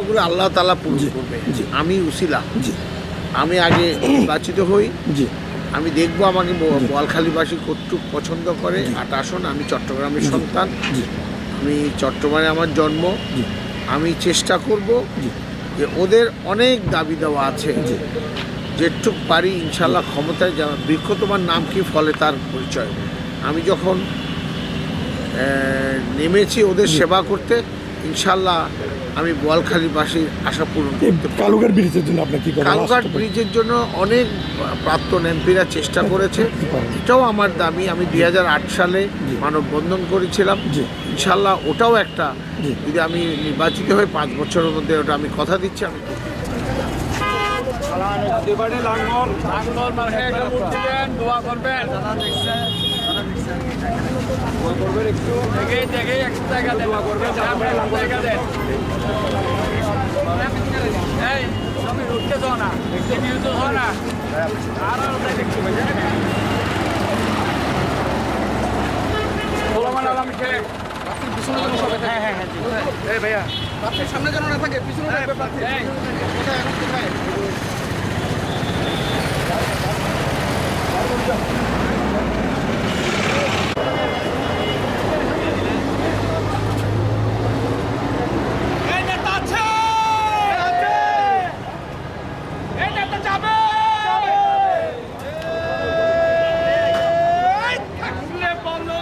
ওগুলো আল্লাহ তালা পূরণ করবে। আমি উসিলা। জি। আমি আগে নির্বাচিত হই। জি। আমি দেখব আমাকে বোয়ালখালীবাসী কতটুক পছন্দ করে। আট আসন আমি চট্টগ্রামের সন্তান। আমি চট্টগ্রামে আমার জন্ম। আমি চেষ্টা করব যে ওদের অনেক দাবি দেওয়া আছে। যেটুক পারি ইনশাল্লাহ ক্ষমতায় যাওয়া বৃক্ষ তোমার নাম কি ফলে তার পরিচয়? আমি যখন নেমেছি ওদের সেবা করতে ইনশাল্লাহ আমি বোয়ালখালীবাসীর আশা পূরণ করতে কালুঘাট ব্রিজের জন্য আপনার কি কথা ব্রিজের জন্য অনেক প্রাক্তন এমপিরা চেষ্টা করেছে। এটাও আমার দাবি। আমি দু হাজার আট সালে মানববন্ধন করেছিলাম। ইনশাল্লাহ ওটাও একটা যদি আমি নির্বাচিত হয়ে পাঁচ বছরের মধ্যে ওটা আমি কথা দিচ্ছি আমি দোয়া করবেন। দোয়া করবেন একটু। দেখেই দেখেই একটু জায়গা দেন। দোয়া করবেন জায়গা দেন। এই উঠতে যাও না। একটু বিরুদ্ধ যাও না। আর আর দেখে একটু গোলামান আলম শেখ হ্যাঁ হ্যাঁ হ্যাঁ এই ভাইয়া আপনি সামনে যেন না থাকে পিছনে থাকবে প্রার্থী কোথায় এখন কোথায় এই নেতা আছে এই নেতা যাবে এই থাকলে বলো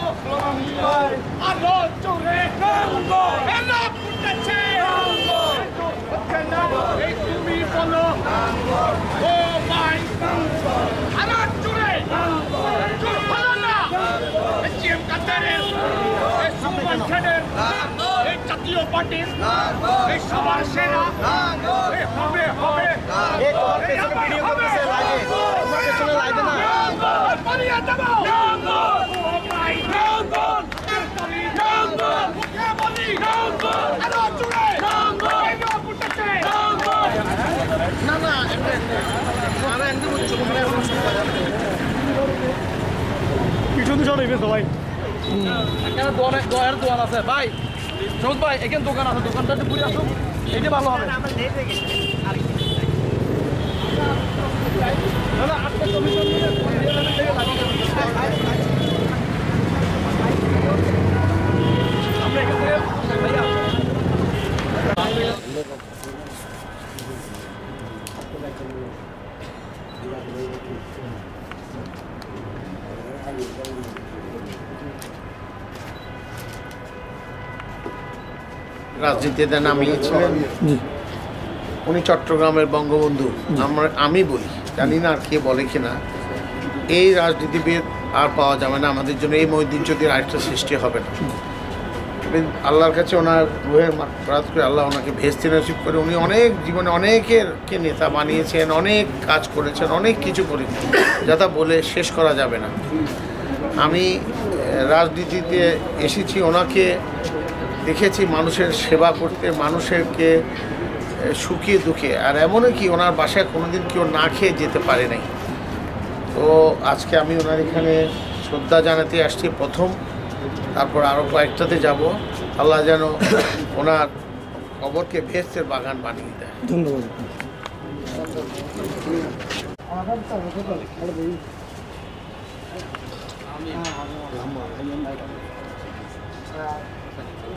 আলো চোরে এলো ফুটেছে হচ্ছে না এই তুমি বলো ও মাই আলো চোরে চোর ভালো না এই জিএম কাতারের এই সুপার ছেড়ের এই জাতীয় পার্টির এই সবার সেরা। হবে হবে। আমার না। না একদম উচ্চ সবাই দোয়ার দোয়ার দোয়ার আছে। ভাই সবুজ ভাই, এখানে দোকান আছে, দোকানটা একটু ঘুরে আসুন। এইটা ভালো হবে। আজকে নিয়ে আমরা এখান থেকে ভাইয়া, রাজনীতিতে নামিয়েছিলেন। উনি চট্টগ্রামের বঙ্গবন্ধু। আমরা আমি বলি জানি না আর কে বলে কিনা এই রাজনীতিবিদ আর পাওয়া যাবে না। আমাদের জন্য এই মহিদিন যদি আরেকটা সৃষ্টি হবে না। আল্লাহর কাছে ওনার রুহের প্রার্থ করে আল্লাহ ওনাকে ভেস্তি নসিব করে উনি অনেক জীবনে অনেকেরকে নেতা বানিয়েছেন অনেক কাজ করেছেন অনেক কিছু করেছেন যা বলে শেষ করা যাবে না। আমি রাজনীতিতে এসেছি ওনাকে দেখেছি মানুষের সেবা করতে মানুষেরকে সুখে দুঃখে। আর এমনও কি ওনার বাসায় কোনোদিন কেউ না খেয়ে যেতে পারে নাই। তো আজকে আমি ওনার এখানে শ্রদ্ধা জানাতে আসছি প্রথম। তারপর আরও কয়েকটাতে যাব। আল্লাহ যেন ওনার কবরকে ভেস্তের বাগান বানিয়ে দেয়। ধন্যবাদ।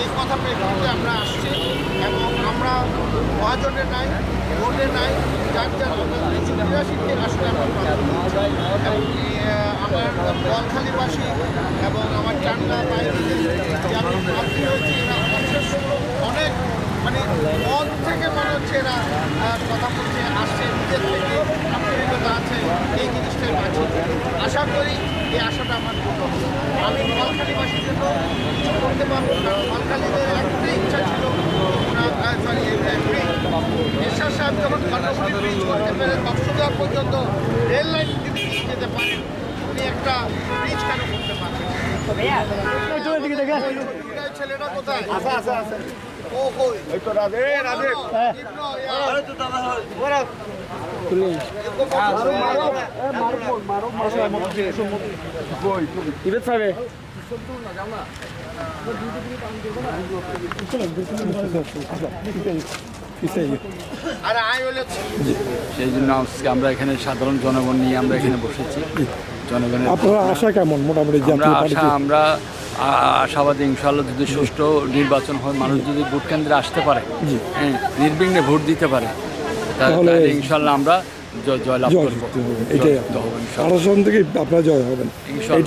এই কথা প্রেক্ষিতে আমরা আসছি এবং আমরা মহাজনের নাই ভোটে নাই যার যার বিরাশিকে আসলে আমরা বলখালিবাসী এবং আমার চান্না বাইরে যে আমি প্রার্থী হয়েছি অনেক মানে মন থেকে মনে হচ্ছে এরা কথা বলছে, আসছে, নিজের থেকে আন্তরিকতা আছে, এই জিনিসটাই বাঁচি আশা করি এই আশাটা আমার আমি ফলখালিবাসীর জন্য কিছু করতে পারব না ফলখালিদের একটাই ইচ্ছা ছিল সরি ঈশ্বর সাহেব যখন কর্ণফুলী ব্রিজ করতে পেরে কক্সবাজার পর্যন্ত রেল লাইন যদি নিয়ে যেতে পারেন উনি একটা ব্রিজ কেন করতে পারবেন? ছেলেটা কোথায়? আছে আছে আছে ও কই তো রাধে রাধে। ইবেদ সাহেব। সেই জন্য আজকে আমরা এখানে সাধারণ জনগণ নিয়ে আমরা এখানে বসেছি। জনগণের আপনারা আশা কেমন? মোটামুটি আমরা আশা আমরা আশাবাদী ইনশাআল্লাহ যদি সুষ্ঠু নির্বাচন হয় মানুষ যদি ভোট কেন্দ্রে আসতে পারে। হ্যাঁ নির্বিঘ্নে ভোট দিতে পারে তাহলে- ইনশাআল্লাহ আমরা জয়লাভ জয় এটাই থেকে আপনারা হবেন। ইনশাআল্লাহ।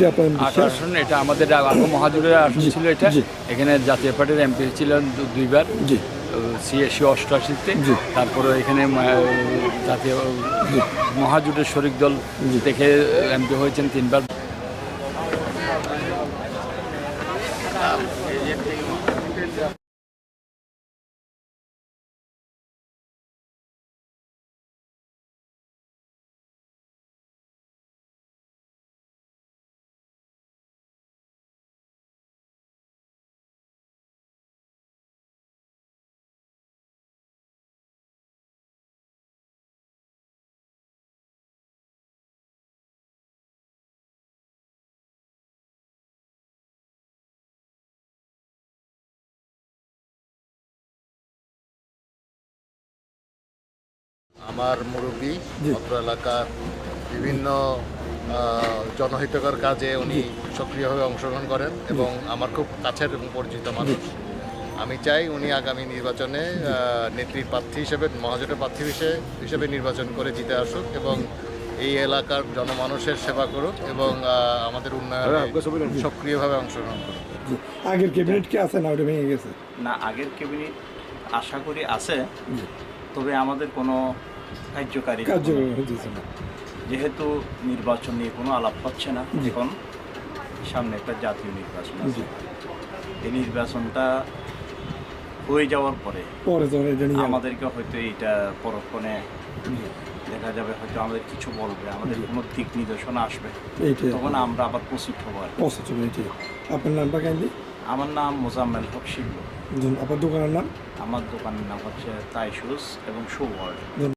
আপনার আসন এটা আমাদের আগে মহাজুরের আসন ছিল এটা। এখানে জাতীয় পার্টির এমপি ছিলেন দুইবার। জি। সিএসি অষ্টআশিতে। তারপরে এখানে জাতীয় মহাজোটের শরিক দল দেখে এমপি হয়েছেন তিনবার। আমার মুরব্বী। অত্র এলাকার বিভিন্ন জনহিতকর কাজে উনি সক্রিয়ভাবে অংশগ্রহণ করেন এবং আমার খুব কাছের এবং পরিচিত মানুষ। আমি চাই উনি আগামী নির্বাচনে আহ, নেত্রীর প্রার্থী হিসেবে মহাজোটের প্রার্থী হিসেবে হিসেবে নির্বাচন করে জিতে আসুক এবং এই এলাকার জনমানুষের সেবা করুক এবং আমাদের উন্নয়নে সক্রিয়ভাবে অংশগ্রহণ করুক। আগের ক্যাবিনেট কি আছে না ওটা ভেঙে গেছে? না আগের ক্যাবিনেট আশা করি আছে। তবে আমাদের কোনো না যেহেতু নির্বাচন নিয়ে কোনো আলাপ হচ্ছে না এখন সামনে একটা জাতীয় নির্বাচন আছে। এই নির্বাচনটা হয়ে যাওয়ার পরে আমাদেরকে হয়তো এইটা পরক্ষণে দেখা যাবে হয়তো আমাদের কিছু বলবে আমাদের কোনো দিক নির্দেশনা আসবে। তখন আমরা আবার প্রস্তুত হব আর আপনার নামটা কাইন্দি আমার নাম মোজাম্মেল হক শিবলু। আপনার দোকানের নাম? আমার দোকানের নাম হচ্ছে তাই শুজ এবং শু ওয়ার্ল্ড